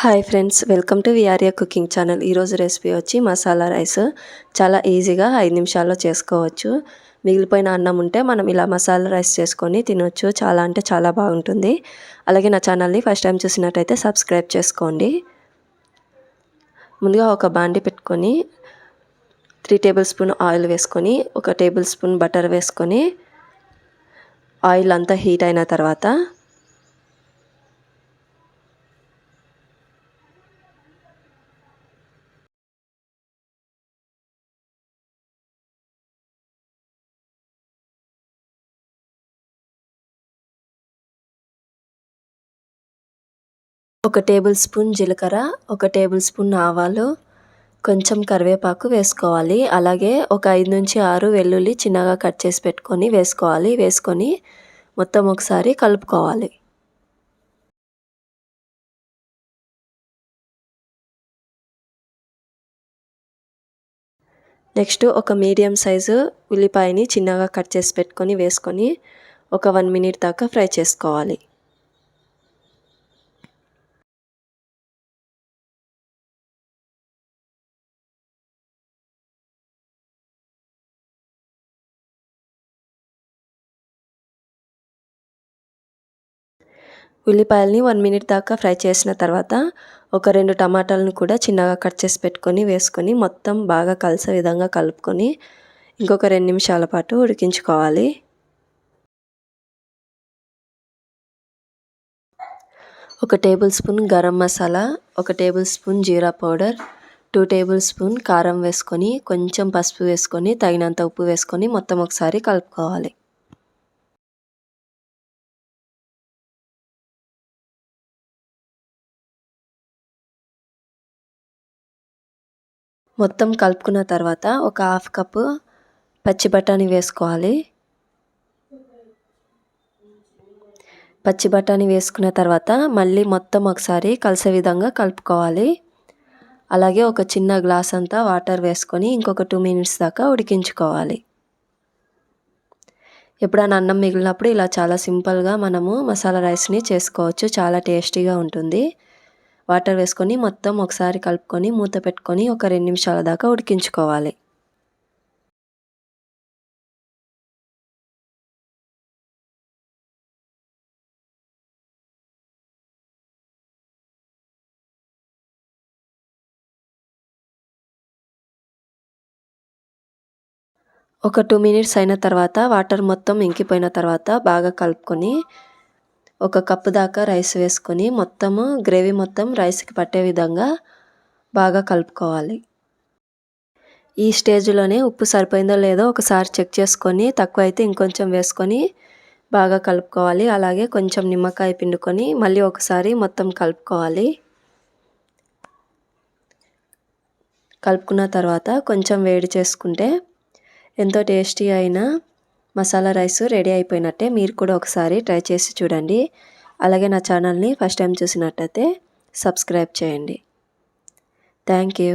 Hi friends welcome to VRA cooking channel ఈరోజు recipe వచ్చి masala rice చాలా ఈజీగా ఐదు నిమిషాల్లో చేసుకోవచ్చు. మిగిలిపోయిన అన్నం ఉంటే మనం ఇలా మసాలా రైస్ చేసుకొని తినొచ్చు. చాలా అంటే చాలా బాగుంటుంది. అలాగే నా ఛానల్ని ఫస్ట్ టైం చూసినట్టయితే సబ్స్క్రైబ్ చేసుకోండి. ముందుగా ఒక బాండి పెట్టుకొని త్రీ టేబుల్ స్పూన్ ఆయిల్ వేసుకొని ఒక టేబుల్ స్పూన్ బటర్ వేసుకొని ఆయిల్ అంతా హీట్ అయిన తర్వాత ఒక టేబుల్ స్పూన్ జీలకర్ర ఒక టేబుల్ స్పూన్ ఆవాలు కొంచెం కరివేపాకు వేసుకోవాలి. అలాగే ఒక ఐదు నుంచి ఆరు వెల్లుల్లి చిన్నగా కట్ చేసి పెట్టుకొని వేసుకోవాలి. వేసుకొని మొత్తం ఒకసారి కలుపుకోవాలి. నెక్స్ట్ ఒక మీడియం సైజు ఉల్లిపాయని చిన్నగా కట్ చేసి పెట్టుకొని వేసుకొని ఒక వన్ మినిట్ దాకా ఫ్రై చేసుకోవాలి. ఉల్లిపాయలని వన్ మినిట్ దాకా ఫ్రై చేసిన తర్వాత ఒక రెండు టమాటాలను కూడా చిన్నగా కట్ చేసి పెట్టుకొని వేసుకొని మొత్తం బాగా కలిసే విధంగా కలుపుకొని ఇంకొక రెండు నిమిషాల పాటు ఉడికించుకోవాలి. ఒక టేబుల్ స్పూన్ గరం మసాలా ఒక tablespoon jeera powder two tablespoon కారం వేసుకొని కొంచెం పసుపు వేసుకొని తగినంత ఉప్పు వేసుకొని మొత్తం ఒకసారి కలుపుకోవాలి. మొత్తం కలుపుకున్న తర్వాత ఒక హాఫ్ కప్పు పచ్చి బఠానీ వేసుకోవాలి. పచ్చి బఠానీ వేసుకున్న తర్వాత మళ్ళీ మొత్తం ఒకసారి కలిసే విధంగా కలుపుకోవాలి. అలాగే ఒక చిన్న గ్లాస్ అంతా వాటర్ వేసుకొని ఇంకొక టూ మినిట్స్ దాకా ఉడికించుకోవాలి. ఎప్పుడైనా అన్నం మిగిలినప్పుడు ఇలా చాలా సింపుల్గా మనము మసాలా రైస్ని చేసుకోవచ్చు. చాలా టేస్టీగా ఉంటుంది. వాటర్ వేసుకొని మొత్తం ఒకసారి కలుపుకొని మూత పెట్టుకొని ఒక రెండు నిమిషాల దాకా ఉడికించుకోవాలి. ఒక టూ మినిట్స్ అయిన తర్వాత వాటర్ మొత్తం ఇంకిపోయిన తర్వాత బాగా కలుపుకొని ఒక కప్పు దాకా రైస్ వేసుకొని మొత్తము గ్రేవీ మొత్తం రైస్కి పట్టే విధంగా బాగా కలుపుకోవాలి. ఈ స్టేజ్లోనే ఉప్పు సరిపోయిందో లేదో ఒకసారి చెక్ చేసుకొని తక్కువ అయితే ఇంకొంచెం వేసుకొని బాగా కలుపుకోవాలి. అలాగే కొంచెం నిమ్మకాయ పిండుకొని మళ్ళీ ఒకసారి మొత్తం కలుపుకోవాలి. కలుపుకున్న తర్వాత కొంచెం వేడి చేసుకుంటే ఎంతో టేస్టీ అయిన మసాలా రైస్ రెడీ అయిపోయినట్టే మీరు కూడా ఒకసారి ట్రై చేసి చూడండి. అలాగే నా ఛానల్ని ఫస్ట్ టైం చూసినట్టయితే సబ్స్క్రైబ్ చేయండి. Thank you.